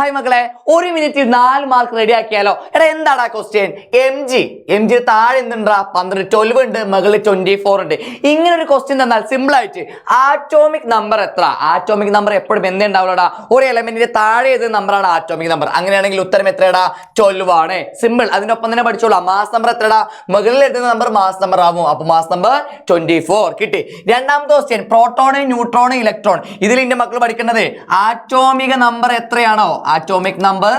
Hi മക്കളെ. ഒരു മിനിറ്റിൽ നാല് മാർക്ക് റെഡി ആക്കിയാലോ? എടാ എന്താടാ question M G M G താഴെ എന്തുണ്ടാ? പന്ത്രണ്ട് ട്വൽവ് ഉണ്ട്. മുകളിൽ ട്വന്റി ഫോർ ഉണ്ട്. ഇങ്ങനെ ഒരു ക്വസ്റ്റ്യൻ തന്നാൽ സിമ്പിൾ ആയിട്ട് ആറ്റോമിക് നമ്പർ എത്ര? ആറ്റോമിക് നമ്പർ എപ്പോഴും എന്തേ ഉണ്ടാവുള്ളടാ? ഒരു എലമെന്റിന്റെ താഴെ ഏത് നമ്പറാണ് ആറ്റോമിക് നമ്പർ അങ്ങനെയാണെങ്കിൽ ഉത്തരം എത്രയാടാ? ട്വൽവ് ആണ്. സിമ്പിൾ അതിനൊപ്പം തന്നെ പഠിച്ചോളാം. മാസ് നമ്പർ എത്രടാ മുകളിൽ എഴുതുന്ന നമ്പർ മാസ് നമ്പർ ആവും. അപ്പൊ മാസ് നമ്പർ ട്വന്റി ഫോർ കിട്ടി. രണ്ടാമത്തെ ക്വസ്റ്റ്യൻ പ്രോട്ടോണ് ന്യൂട്രോൺ ഇലക്ട്രോൺ ഇതിൽ എന്റെ മക്കൾ പഠിക്കേണ്ടത് ആറ്റോമിക നമ്പർ എത്രയാണോ? ആറ്റോമിക് നമ്പർ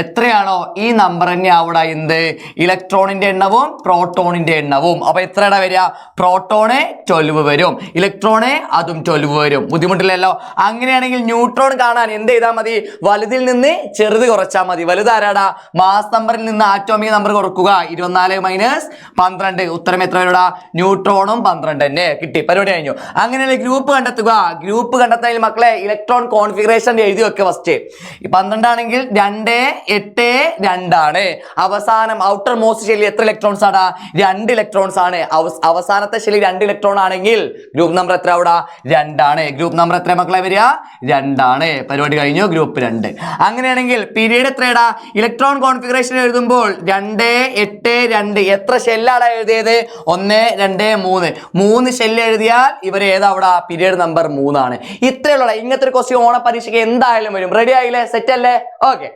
എത്രയാണോ ഈ നമ്പർ തന്നെ അവിടെ എന്ത് ഇലക്ട്രോണിന്റെ എണ്ണവും പ്രോട്ടോണിന്റെ എണ്ണവും. അപ്പോൾ എത്രയുടെ വരിക? പ്രോട്ടോണ് ട്വൽവ് വരും. ഇലക്ട്രോണ് അതും ട്വൽവ് വരും. ബുദ്ധിമുട്ടില്ലല്ലോ? അങ്ങനെയാണെങ്കിൽ ന്യൂട്രോൺ കാണാൻ എന്ത് ചെയ്താൽ മതി? വലുതിൽ നിന്ന് ചെറുത് കുറച്ചാൽ മതി. വലുതാരാടാ മാസ് നമ്പറിൽ നിന്ന് ആറ്റോമിക് നമ്പർ കുറക്കുക ഇരുപത്തിനാല് മൈനസ് പന്ത്രണ്ട്. ഉത്തരം എത്ര വരൂടാ? ന്യൂട്രോണും പന്ത്രണ്ട് തന്നെ. കിട്ടി. പരിപാടി കഴിഞ്ഞു. അങ്ങനെയാണെങ്കിൽ ഗ്രൂപ്പ് കണ്ടെത്തുക. ഗ്രൂപ്പ് കണ്ടെത്തുന്നതിൽ മക്കളെ ഇലക്ട്രോൺ കോൺഫിഗറേഷൻ എഴുതി വെക്കുക ഫസ്റ്റ് പന്ത്രണ്ടാണെങ്കിൽ രണ്ട് എട്ട് രണ്ടാണ്. അവസാനം ഔട്ടർ മോസ്റ്റ് ഷെല്ലിൽ എത്ര ഇലക്ട്രോൺസ് ആണ് രണ്ട് ഇലക്ട്രോൺസ് ആണ്. അവസാനത്തെ ഷെല്ലിൽ രണ്ട് ഇലക്ട്രോൺ ആണെങ്കിൽ ഗ്രൂപ്പ് നമ്പർ എത്ര അവിടെ രണ്ടാണ്. ഗ്രൂപ്പ് നമ്പർ എത്ര മക്കളെ വരിക? രണ്ടാണ്. പരിപാടി കഴിഞ്ഞു ഗ്രൂപ്പ് രണ്ട്. അങ്ങനെയാണെങ്കിൽ പീരീഡ് എത്രയടാ? ഇലക്ട്രോൺ കോൺഫിഗറേഷൻ എഴുതുമ്പോൾ രണ്ട് എട്ട് രണ്ട്. എത്ര ഷെല്ലാണ് എഴുതിയത്? ഒന്ന് രണ്ട് മൂന്ന്. മൂന്ന് ഷെല്ല് എഴുതിയാൽ ഇവർ ഏതാ അവിടെ പീരീഡ് നമ്പർ മൂന്നാണ്. ഇത്രയുള്ള ഇങ്ങനത്തെ ഒരു ക്വസ്റ്റ്യൻ ഓണ പരീക്ഷയ്ക്ക് എന്തായാലും വരും. റെഡി ആയില്ലേ? സെറ്റ് അല്ലേ ഓക്കെ